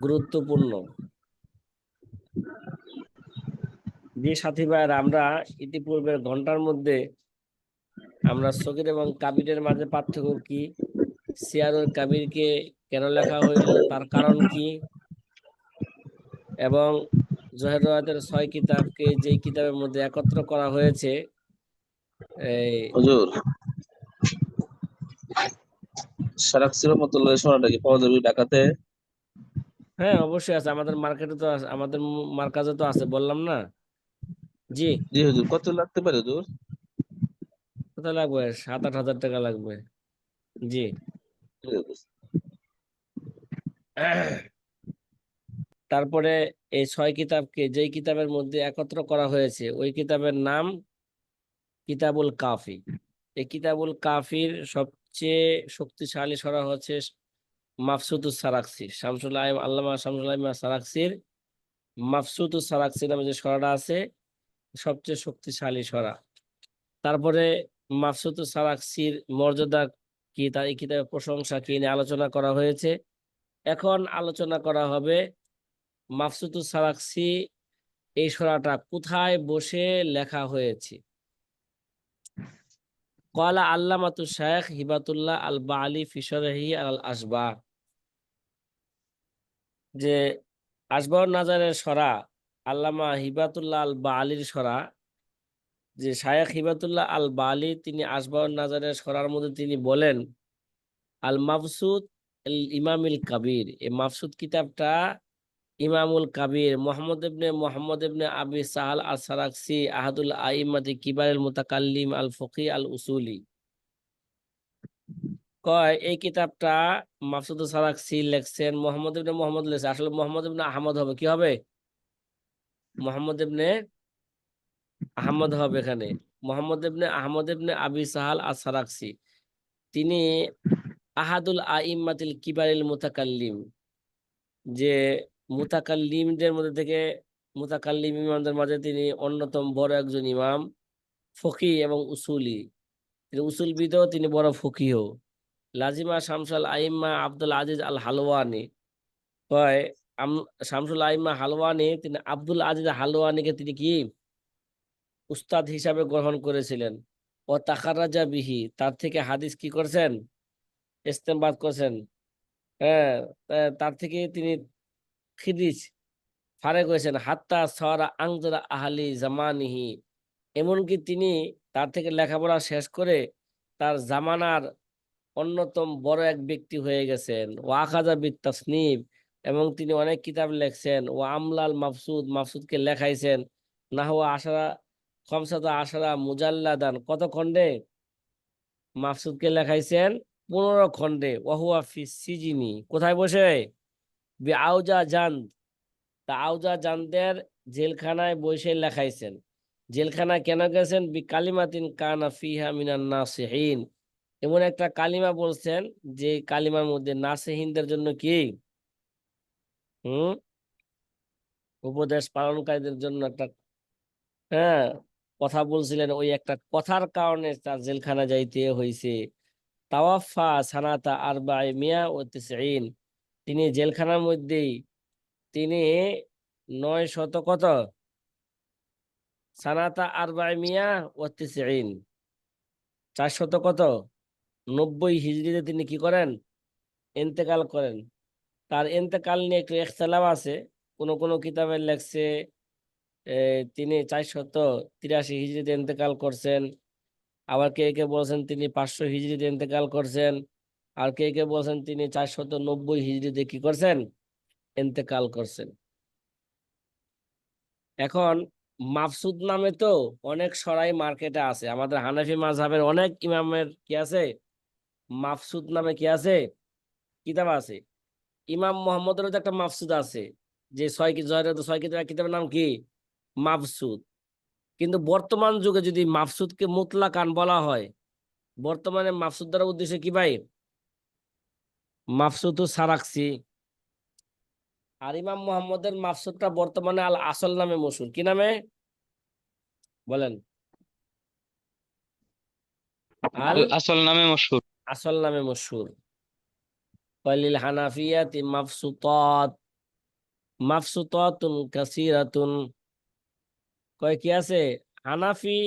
গুরুত্বপূর্ণ। যে সাথী ভাইয়ের, আমরা ইতিপূর্বের ঘণ্টার মধ্যে আমরা সগির এবং কাবিরের মাঝে পার্থক্য কি? সিয়ারুল কাবিরকে কেন লেখা হইল? তার কারণ কি? এবং জহের ছয় কিতাবকে যেই কিতাবের মধ্যে একত্র করা হয়েছে, এই হুজুর কি পাওয়া যাবে হ্যাঁ অবশ্যই আছে। আমাদের মার্কেটে তো আছে আমাদের মার্কাজে তো আছে বললাম না? জি। জি হুজুর কত লাগতে পারে হুজুর? কত লাগবে? সাত আট হাজার টাকা লাগবে। জি। তারপরে এই ছয় কিতাবকে যেই কিতাবের মধ্যে একত্র করা হয়েছে ওই কিতাবের নাম কিতাবুল কাফি। এই কিতাবুল কাফির সবচেয়ে শক্তিশালী সরা হচ্ছে মাফসুদুস সারাক্সি শামসুল আইম, আল্লামা শামসুল সারাক্সির মাফসুদুস নামে যে সরাটা আছে, সবচেয়ে শক্তিশালী সরা। তারপরে মাফসুদুস সারাক্সির মর্যাদা কি তার এই কিতাবের প্রশংসা কি নিয়ে আলোচনা করা হয়েছে। এখন আলোচনা করা হবে মাফসুদুস সারাক্সি এই সরাটা কোথায় বসে লেখা হয়েছে। কলা আল্লামাতু শায়েখ হিবাতুল্লাহ আল বালি ফিসরহি আল আসবা যে আসবাউর নাজারের সরা, আল্লামা হিবাতুল্লাহ আল বালির সরা, যে শায়েখ হিবাতুল্লাহ আল বালি তিনি আসবাউর নাজারের সরার মধ্যে তিনি বলেন আল মাফসুদ আল ইমামিল কাবির। এই মাফসুদ কিতাবটা ইমামুল কাবির, মোহাম্মদ ইবনে মোহাম্মদ ইবনে আবি সাহাল আল সারাকসি আহাদুল আইমাতি কিবারুল মুতাকাল্লিম আল ফকি আল উসুলি কয়, এই কিতাবটা মাফসুদ সারাকসি লেখছেন, মোহাম্মদ ইবনে মোহাম্মদ লেখছে। আসলে মোহাম্মদ ইবনে আহমদ হবে, কি হবে? মোহাম্মদ ইবনে আহমদ হবে এখানে। মোহাম্মদ ইবনে, আহমদ ইবনে আবি সাহাল আল সারাকসি তিনি আহাদুল আইমাতিল কিবারিল মুতাকাল্লিম, যে মুতাকাল্লিমদের মধ্যে থেকে, মুতাকাল্লিম ইমামদের মাঝে তিনি অন্যতম বড় একজন ইমাম ফকি এবং উসুলি। তিনি উসুলবিদও, তিনি বড় ফকিও লাজিমা, শামসুল আইম্মা আব্দুল আজিজ আল হালওয়ানি আম- শামসুল আইম্মা হালওয়ানি, তিনি আব্দুল আজিজ হালওয়ানিকে তিনি কি? উস্তাদ হিসাবে গ্রহণ করেছিলেন। ও তাকারাজা বিহি, তার থেকে হাদিস কি করেছেন? ইস্তেমবাদ করেছেন। হ্যাঁ তার থেকে তিনি খিদিস ফারেক হয়েছেন। হাত্তা সরা আংজরা আহালি জামানিহি। এমনকি তিনি তার থেকে লেখাপড়া শেষ করে তার জামানার অন্যতম বড় এক ব্যক্তি হয়ে গেছেন। ও আখাজা বিত এবং তিনি অনেক কিতাব লেখছেন। ও আমলাল মাফসুদ, মাফসুদকে লেখাইছেন। নাহুয়া আশারা খমসাদা আশারা মুজাল্লাদান, কত খণ্ডে? মাফসুদকে লেখাইছেন পনেরো খণ্ডে। ওহুয়া ফি সিজিনি, কোথায় বসে? বি আউজা জান তা আউজা জানদের জেলখানায় বসে লেখাইছেন। জেলখানায় কেন গেছেন? বি কালিমাতিন কানা ফিহা মিনান নাসিহিন। এমন একটা কালিমা বলছেন যে কালিমার মধ্যে নাসিহিনদের জন্য কি? হুম? উপদেশ পালনকারীদের জন্য একটা হ্যাঁ কথা বলছিলেন। ওই একটা কথার কারণে তার জেলখানা যাইতে হয়েছে তাওয়াফা সানাতা আরবাই মিয়া ও তিনি জেলখানার মধ্যেই। তিনি নয় শত কত? সানাতা আরবাই মিয়া ও চার শত কত? নব্বই হিজড়িতে তিনি কি করেন? ইন্তেকাল করেন। তার ইন্তেকাল নিয়ে একটু ইখতলাফ আছে। কোন কোন কিতাবে লেখছে তিনি চারশত তিরাশি হিজড়িতে ইন্তেকাল করছেন। আবার কে কে বলছেন তিনি পাঁচশো হিজড়িতে ইন্তেকাল করছেন। আর কে কে বলছেন তিনি চারশত নব্বই হিজড়িতে কি করছেন? ইন্তেকাল করছেন। এখন মাফসুদ নামে তো অনেক সরাই মার্কেটে আছে। আমাদের হানাফি মাযহাবের অনেক ইমামের কি আছে? মাফসুদ নামে কি আছে? কিতাব আছে। ইমাম মোহাম্মদেরও তো একটা মাফসুদ আছে, যে ছয় ছয় কিতাব কিতাবের নাম কি? মাফসুদ। কিন্তু বর্তমান যুগে যদি মাফসুদকে মুতলাকান বলা হয়, বর্তমানে মাফসুদ দ্বারা উদ্দেশ্য কি ভাই? মাফসুদ সারাক্সি আর ইমাম মোহাম্মদের মাফসুদটা বর্তমানে আল আসল নামে মশুর কি নামে? বলেন। আল আসল নামে মশহুর আসল নামে মশুর ওয়ালিল হানাফিয়াতি মাফসুতাত। মাফসুতাতুন কাসিরাতুন। কয় কি আছে? হানাফি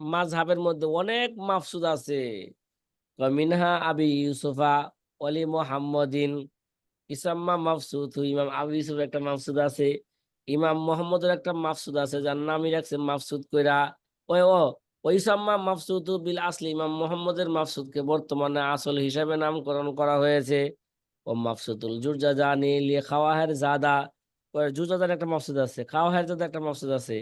মাযহাবের মধ্যে অনেক মাফসুদ আছে। মিনহা আবি ইউসুফা ওয়ালি মুহাম্মাদিন। ইসাম্মা মাফসুদ, ইমাম আবু ইউসুফের একটা মাফসুদ আছে। ইমাম মোহাম্মদের একটা মাফসুদ আছে, যার নামই রাখছে মাফসুদ কইরা। ওই ও ওই সাম্মা মাফসুদ বিল আসলি, ইমাম মোহাম্মদের মাফসুদকে বর্তমানে আসল হিসাবে নামকরণ করা হয়েছে। ও মাফসুদুল জুরজাজানি লিয়ে খাওয়াহের জাদা ওই জুরজাদার একটা মাফসুদ আছে খাওয়াহের জাদা একটা মাফসুদ আছে।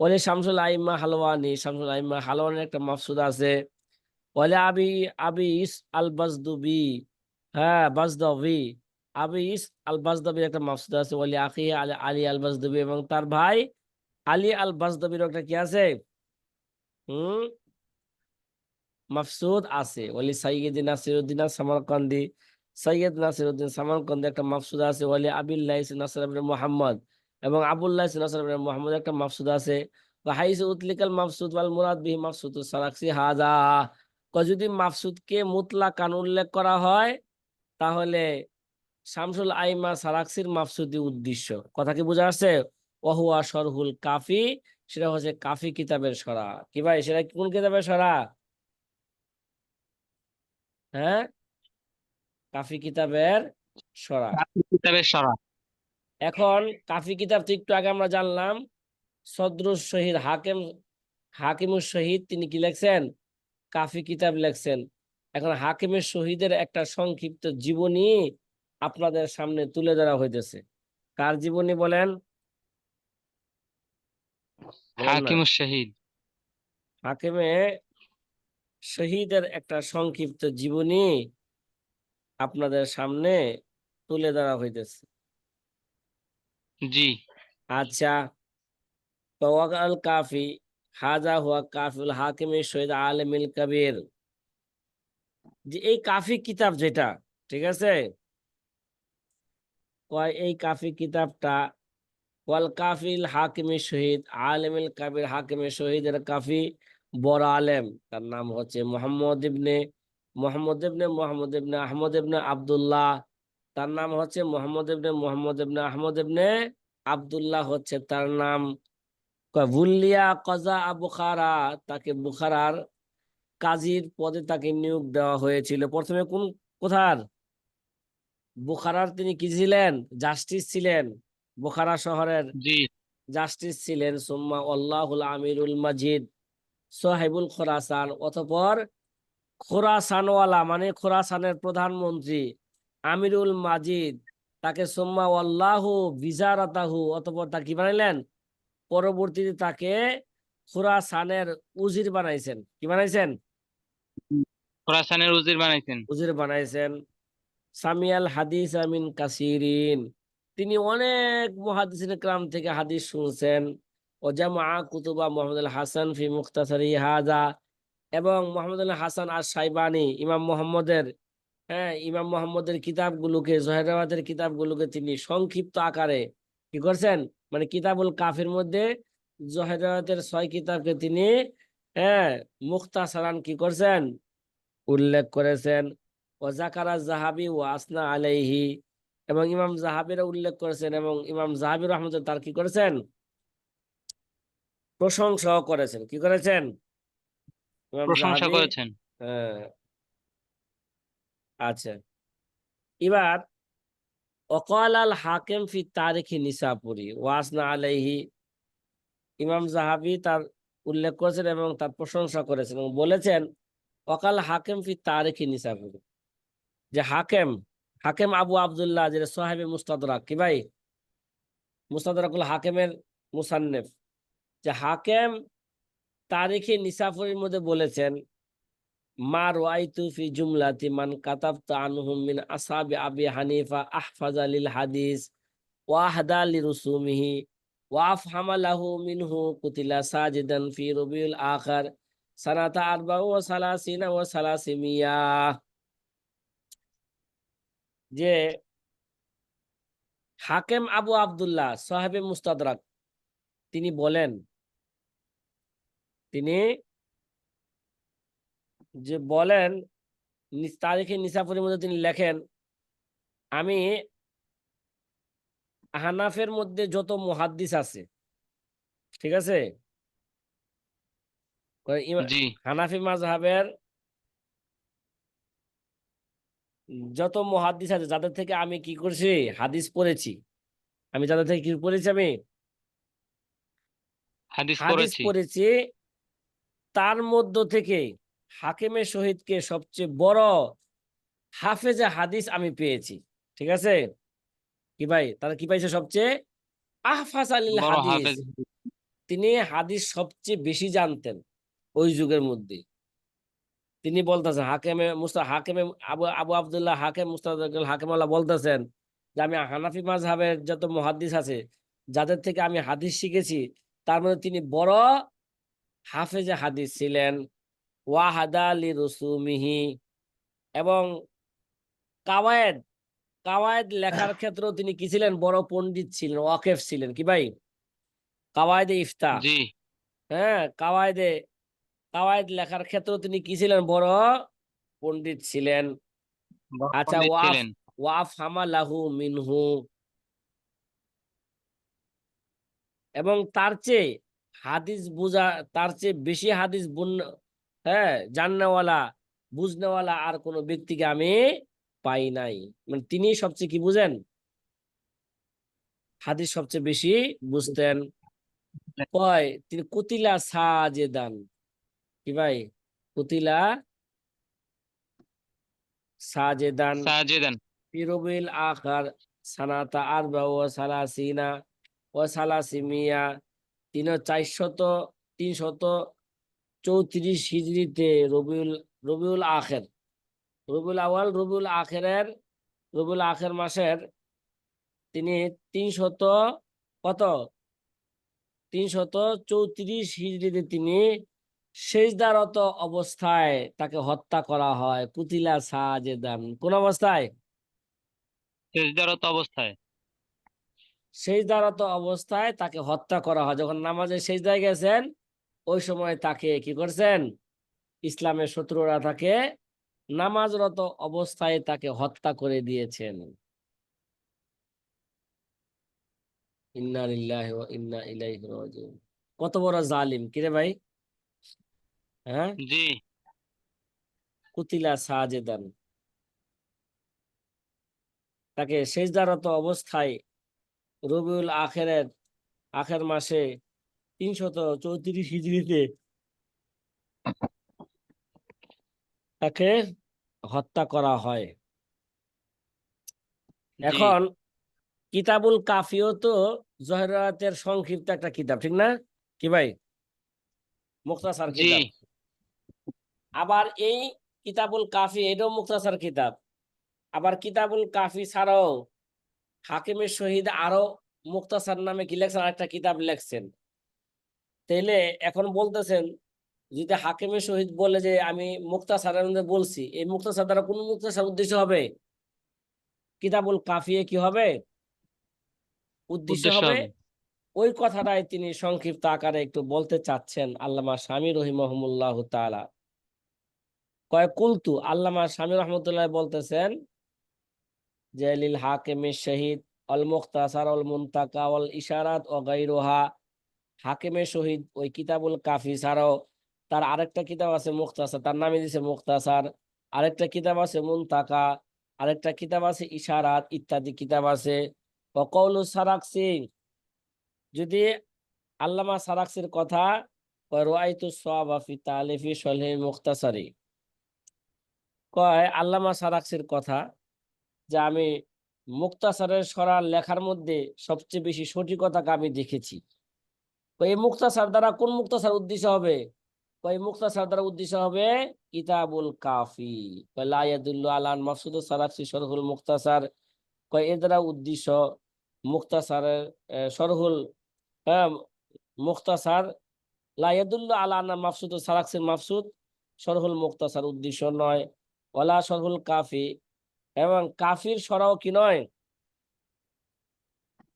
ওলে শামসুল আইম্মা হালওয়ানি, শামসুল আইম্মা হালওয়ানির একটা মাফসুদ আছে। ওলে আবি আবি ইস আল বাজদুবি হ্যাঁ বাজদবি, আবি ইস আল বাজদবির একটা মাফসুদ আছে। ওলি আখি আলী আল বাজদবি এবং তার ভাই আলী আল বাজদবির একটা কি আছে? মাফসুদ আছে। ওলি সাইয়্যিদ নাসিরউদ্দিন সামারকান্দি সৈয়দ নাসিরউদ্দিন সামারকান্দি একটা মাফসুদ আছে। ওলি আবিল্লাহ নাসির মুহাম্মদ। এবং আবুল্লাহ নাসির মুহাম্মদ একটা মাফসুদ আছে। হাইসু উতলিকাল মাফসুদ ওয়াল মুরাদ বিহি মাফসুদ হাজা যদি মাফসুদকে উল্লেখ করা হয়, তাহলে শামসুল আইমা সারাক্সির মাফসুদি উদ্দেশ্য। কথা কি বোঝা যাচ্ছে ওহুয়া সরহুল কাফি সেটা হচ্ছে কাফি কিতাবের সরা। কি ভাই সেটা কোন কিতাবের সরা? হ্যাঁ? কাফি কিতাবের সরা। কিতাবের সরা। এখন কাফি কিতাব তো একটু আগে আমরা জানলাম সদরুস শহীদ হাকিম হাকিমুর শহীদ তিনি কি লেখছেন? কাফি কিতাব লেখছেন। এখন হাকিমের শহীদের একটা সংক্ষিপ্ত জীবনী আপনাদের সামনে তুলে ধরা হইতেছে। কার জীবনী বলেন। হাকিমুস শাহিদ। হাকিমে শহীদের একটা সংক্ষিপ্ত জীবনী আপনাদের সামনে তুলে ধরা হইতেছে। জি। আচ্ছা আল কাফি হাজা হুয়া কাফিল হাকিমে শহীদ আলমিল কবির। যে এই কাফি কিতাব যেটা ঠিক আছে? কয় এই কাফি কিতাবটা ওয়াল কাফিল হাকিমে শহীদ, আলমিল কবির হাকিমে শহীদের কাফি, বড় আলেম। তার নাম হচ্ছে মোহাম্মদ ইবনে মোহাম্মদ ইবনে মোহাম্মদ ইবনে, আহমদ ইবনে আব্দুল্লাহ। তার নাম হচ্ছে মোহাম্মদ ইবনে মোহাম্মদ ইবনে, আহমদ ইবনে আব্দুল্লাহ হচ্ছে তার নাম। ভুল্লিয়া কজা বুখারা তাকে বুখারার কাজীর পদে তাকে নিয়োগ দেওয়া হয়েছিল। প্রথমে কোন, কোথার? বুখারার তিনি কি ছিলেন? জাস্টিস ছিলেন। বুখারা শহরের জাস্টিস ছিলেন সুম্মা আল্লাহুল আমিরুল মাজিদ সোহেবুল খোরাসান অতপর খোরাসানওয়ালা মানে খোরাসানের প্রধানমন্ত্রী আমিরুল মাজিদ তাকে সোম্মা আল্লাহু বিজারাতাহু অতপর তা কি বানাইলেন? পরবর্তীতে তাকে খোরাসানের উজির বানাইছেন। কি বানাইছেন? খোরাসানের উজির বানাইছেন। উজির বানাইছেন। সামিয়াল হাদিস আমিন কাসিরিন। তিনি অনেক মহাদিসিন ক্রাম থেকে হাদিস শুনছেন। ও জামা কুতুবা মোহাম্মদ হাসান ফি মুখতাসারি হাজা এবং মোহাম্মদ হাসান আর সাইবানি ইমাম মোহাম্মদের হ্যাঁ ইমাম মোহাম্মদের কিতাবগুলোকে, জহেরাবাদের কিতাবগুলোকে তিনি সংক্ষিপ্ত আকারে কি করছেন? মানে কিতাবুল কাফির মধ্যে জহেরাবাদের ছয় কিতাবকে তিনি হ্যাঁ মুখতাসারান কি করছেন? উল্লেখ করেছেন। ও জাকারা জাহাবি ও আসনা আলাইহি এবং ইমাম জাহাবিরা উল্লেখ করেছেন এবং ইমাম জাহাবি রহমত তার কি করেছেন? প্রশংসাও করেছেন। কি করেছেন? প্রশংসা করেছেন। হ্যাঁ। আচ্ছা। এবার অকাল আল হাকিম ফি তারিখি নিসাপুরি ওয়াসনা আলাইহি। ইমাম জাহাবি তার উল্লেখ করেছেন এবং তার প্রশংসা করেছেন এবং বলেছেন অকাল হাকিম ফি তারিখি নিসাপুরি। যে হাকেম হাকেম আবু আবদুল্লাহ যেটা সোহেবে মুস্তাদরাক, কি ভাই? মুস্তাদরাকুল হাকেমের মুসান্নেফ। যে হাকেম তারিখে নিসাফুরির মধ্যে বলেছেন, মা মান আসহাবি আবি হানিফা আহফাজা লিল হাদিস ওয়া আহদা লিরুসুমিহি ওয়া আফহামা লাহু মিনহু কুতিলা সাজিদান ফি রবিউল আখার সানাতা আরবাউ ওয়া সালাসিনা ওয়া সালাসিমিয়া। যে হাকেম আবু আব্দুল্লাহ সাহেবে মুস্তাদরাক তিনি বলেন তিনি যে বলেন তারিখে নিসাফুরের মধ্যে তিনি লেখেন আমি হানাফের মধ্যে যত মুহাদ্দিস আছে ঠিক আছে? হানাফি মাযহাবের যত মহাদিস আছে যাদের থেকে আমি কি করছি? হাদিস পড়েছি। আমি যাদের থেকে কি পড়েছি আমি? হাদিস পড়েছি। তার মধ্য থেকে হাকিমের শহীদকে সবচেয়ে বড় হাফেজে হাদিস আমি পেয়েছি। ঠিক আছে? কি ভাই? তারা কি পাইছে সবচেয়ে? আহফাজ আলিল হাদিস। তিনি হাদিস সবচেয়ে বেশি জানতেন ওই যুগের মধ্যে। তিনি বলতেছেন হাকেমে মুস্তা হাকেমে আবু আবু আবদুল্লাহ হাকেম মুস্তাদ হাকেমাল্লাহ বলতেছেন যে আমি হানাফি মাযহাবের যত মুহাদ্দিস আছে যাদের থেকে আমি হাদিস শিখেছি তার মধ্যে তিনি বড় হাফেজে হাদিস ছিলেন। ওয়াহাদা লি রসুমিহি এবং কাওয়ায়েদ কাওয়ায়েদ লেখার ক্ষেত্রেও তিনি কি ছিলেন? বড় পণ্ডিত ছিলেন ওয়াকেফ ছিলেন কি ভাই? কাওয়ায়েদে ইফতা হ্যাঁ কাওয়ায়েদে কাওয়ায়েদ লেখার ক্ষেত্রেও তিনি কি ছিলেন? বড় পণ্ডিত ছিলেন। আচ্ছা, ওয়াফ- ওয়াফ হামালাহু মিনহু। এবং তার চেয়ে হাদিস বুঝা তার চেয়ে বেশি হাদিস বুন- হ্যাঁ জাননেওয়ালা বুঝনেওয়ালা আর কোনো ব্যক্তিকে আমি পাই নাই। মানে তিনি সবচেয়ে কি বুঝেন? হাদিস সবচেয়ে বেশি বুঝতেন। কয়? তিনি কুতিলা সাজেদান। কি ভাই? কুতিলা সাজেদান সাজেদান। পিরবিল আখার সানাতা আরবা ও সালাসিনা ও সালাসিমিয়া। তিন চারশত তিনশত চৌত্রিশ হিজড়িতে রবিউল রবিউল আখের। রবিউল আওয়াল রবিউল আখেরের রবিউল আখের মাসের তিনি তিনশত কত? তিনশত চৌত্রিশ হিজড়িতে তিনি সেজদারত অবস্থায় তাকে হত্যা করা হয়। কুতিলা সাজেদান কোন অবস্থায়? সেজদারত অবস্থায়। সেজদারত অবস্থায় তাকে হত্যা করা হয়। যখন নামাজে সেজদায় গেছেন ওই সময় তাকে কি করছেন? ইসলামের শত্রুরা তাকে নামাজরত অবস্থায় তাকে হত্যা করে দিয়েছেন। ইন্না লিল্লাহি ওয়া ইন্না ইলাইহি রাজিউন। কত বড় জালিম। কিরে ভাই? হ্যাঁ? জি। কুতিলা সাজেদান। তাকে সেজদারত অবস্থায় রবিউল আখেরের আখের মাসে তিনশত চৌত্রিশ হিজড়িতে তাকে হত্যা করা হয়। এখন কিতাবুল কাফিও তো জহরাতের সংক্ষিপ্ত একটা কিতাব ঠিক না? কি ভাই? মুক্তাসার কিতাব। আবার এই কিতাবুল কাফি এটাও মুক্তাসার কিতাব। আবার কিতাবুল কাফি ছাড়াও হাকিমের শহীদ আরও মুক্তাসার নামে কি লেখছেন? আরেকটা কিতাব লেখছেন। তাইলে এখন বলতেছেন যদি হাকিমের শহীদ বলে যে আমি মুক্তাসারের মধ্যে বলছি এই মুক্তাসার দ্বারা কোন মুক্তাসার উদ্দেশ্য হবে? কিতাবুল কাফিয়ে কি হবে? উদ্দেশ্য হবে? ওই কথাটাই তিনি সংক্ষিপ্ত আকারে একটু বলতে চাচ্ছেন আল্লামা স্বামী রহিমহমুল্লাহ তাআলা। কয়, কুলতু, আল্লামা স্বামী রহমতুল্লাহ বলতেছেন যে, লিল হাকিমের শহীদ, অল মুখতাসার, অল মুনতাকা, অল ইশারাত, ও গাইরোহা হাকিমের শহীদ ওই কিতাবুল কাফি ছাড়াও তার আরেকটা কিতাব আছে মুখতাসার তার নামে দিছে মুখতাসার। আরেকটা কিতাব আছে মুনতাকা, আরেকটা কিতাব আছে ইশারাত, ইত্যাদি কিতাব আছে। ও কৌলু সারাকসি যদি আল্লামা সারাকসির কথা রোয়াইতু সাওয়াবা ফি তালিফি সলহে মুখতাসারি। কয় আল্লামা সারাকসির কথা যে আমি মুক্তাসারের সরার লেখার মধ্যে সবচেয়ে বেশি সঠিকতাকে আমি দেখেছি। এই মুক্তাসার দ্বারা কোন মুক্তাসার উদ্দেশ্য হবে? এই মুক্তাসার দ্বারা উদ্দেশ্য হবে কিতাবুল কাফি। কয় আলান মাকসুদ সারাকসি সরহুল মুক্তাসার। কয়, এর দ্বারা উদ্দেশ্য মুক্তাসারের সরহুল হ্যাঁ মুক্তাসার, লা ইয়াদুল্লু আলা আন্না মাকসুদ সারাকসির মাকসুদ সরহুল মুক্তাসার উদ্দেশ্য নয়। ওয়ালা সরহুল কাফি। এবং কাফির সরাও কি নয়?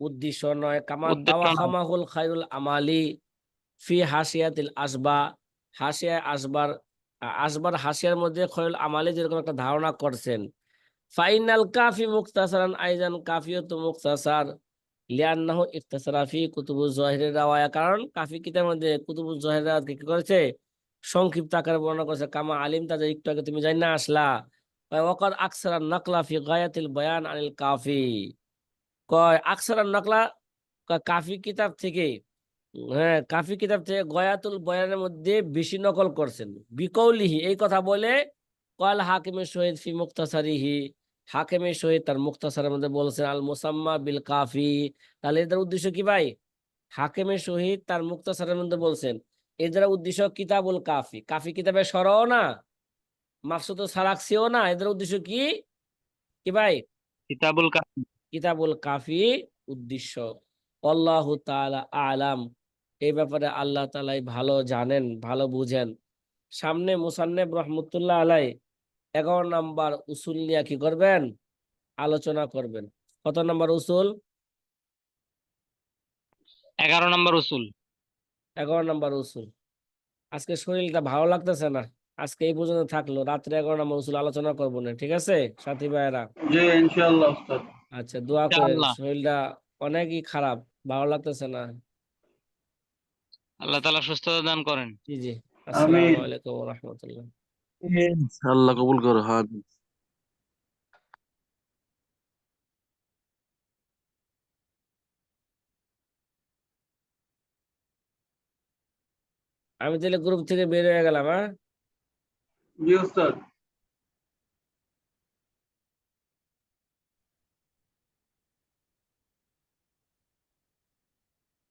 উদ্দেশ্য নয়। কামা উদ্দেশ্য দাওয়া নয়। খামাহুল আমালি ফি হাসিয়াতিল আসবা। হাসিয়া আসবার আসবার হাসিয়ার মধ্যে খয়রুল আমালি যেরকম একটা ধারণা করছেন। ফাইনাল কাফি মুক্তাসারান আইজান কাফিও তো মুক্তাসার। লিয়ান্নাহু ইখতাসারা ফি কুতুবুজ জাহিরের রাওয়ায়া। কারণ কাফি কিতাবের মধ্যে কুতুবুজ জাহির রাওয়াতকে কি করেছে? সংক্ষিপ্ত আকারে বর্ণনা করেছে, কামা আলিম তাদের একটু আগে তুমি জানি না আসলা ওয়াকাদ আকসারা নাকলা ফি গায়াতিল বায়ান আনিল কাফি। কয়, আকসারা নাকলা কাফি কিতাব থেকে হ্যাঁ কাফি কিতাব থেকে গয়াতুল বয়ানের মধ্যে বেশি নকল করছেন। বিকৌলিহি, এই কথা বলে, কল হাকিমের শহীদ ফি মুক্তাসারিহি হাকিমের শহীদ তার মুক্তাসারের মধ্যে বলছেন, আল মুসাম্মা বিল কাফি। তাহলে এদের উদ্দেশ্য কি ভাই? হাকিমের শহীদ তার মুক্তাসারের মধ্যে বলছেন এদের উদ্দেশ্য কিতাবুল কাফি। কাফি কিতাবে সরাও না মাকসুদ সারাকসিও না। এদের উদ্দেশ্য কি? কি ভাই? কিতাবুল কাফি। কিতাবুল কাফি উদ্দেশ্য। আল্লাহ তাআলা আলাম। এই ব্যাপারে আল্লাহ তালাই ভালো জানেন ভালো বুঝেন। সামনে মুসান্নেব রহমতুল্লাহ আলাই এগারো নাম্বার উসুল নিয়ে কি করবেন? আলোচনা করবেন। কত নাম্বার উসুল? এগারো নাম্বার উসুল। এগারো নাম্বার উসুল। আজকে শরীরটা ভালো লাগতেছে না। আজকে এই পর্যন্ত থাকল। রাত্রে এগারো নাম্বার উসুল আলোচনা করব না ঠিক আছে? সাথী ভাইয়েরা? জি ইনশাআল্লাহ উস্তাদ। আচ্ছা দোয়া করে শরীরটা অনেকই খারাপ ভালো লাগতেছে না। আল্লাহ তাআলা সুস্থতা দান করেন। জি জি। আমিন। আসসালামু আলাইকুম ওয়া আল্লাহ কবুল করো হ্যাঁ আমি তাহলে গ্রুপ থেকে বের হয়ে গেলাম হ্যাঁ? জি উস্তাদ